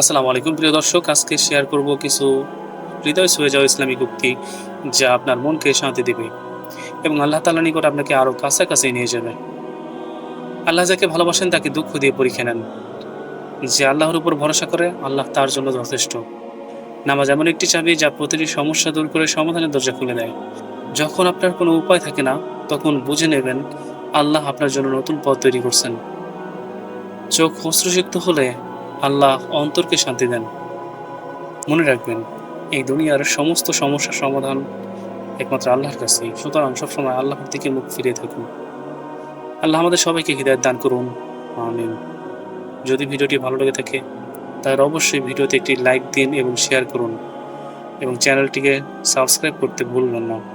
আসসালামু আলাইকুম, প্রিয় দর্শক। আজকে শেয়ার করব কিছু হৃদয় ছুঁয়ে যাওয়া ইসলামিক উক্তি যা আপনার মনকে শান্তি দেবে এবং আল্লাহ তাআলা নিকট আপনাকে আরও কাছাকাছি নিয়ে যাবে। আল্লাহ যাকে ভালোবাসেন তাকে দুঃখ দিয়ে পরীক্ষা নেন। যে আল্লাহর উপর ভরসা করে, আল্লাহ তার জন্য যথেষ্ট। নামাজ এমন একটি চাবি যা প্রতিটি সমস্যা দূর করে সমাধানের দরজা খুলে দেয়। যখন আপনার কোনো উপায় থাকে না, তখন বুঝে নেবেন আল্লাহ আপনার জন্য নতুন পথ তৈরি করছেন। চোখ অশ্রুসিক্ত হলে আল্লাহ অন্তরকে শান্তি দেন। মনে রাখবেন, এই দুনিয়ার সমস্ত সমস্যার সমাধান একমাত্র আল্লাহর কাছেই। সুতরাং সবসময় আল্লাহর দিকে মুখ ফিরিয়ে থাকুন। আল্লাহ আমাদের সবাইকে হৃদায়ত দান করুন। আমিন। যদি ভিডিওটি ভালো লেগে থাকে, তাহলে অবশ্যই ভিডিওতে একটি লাইক দিন এবং শেয়ার করুন। এবং চ্যানেলটিকে সাবস্ক্রাইব করতে ভুলবেন না।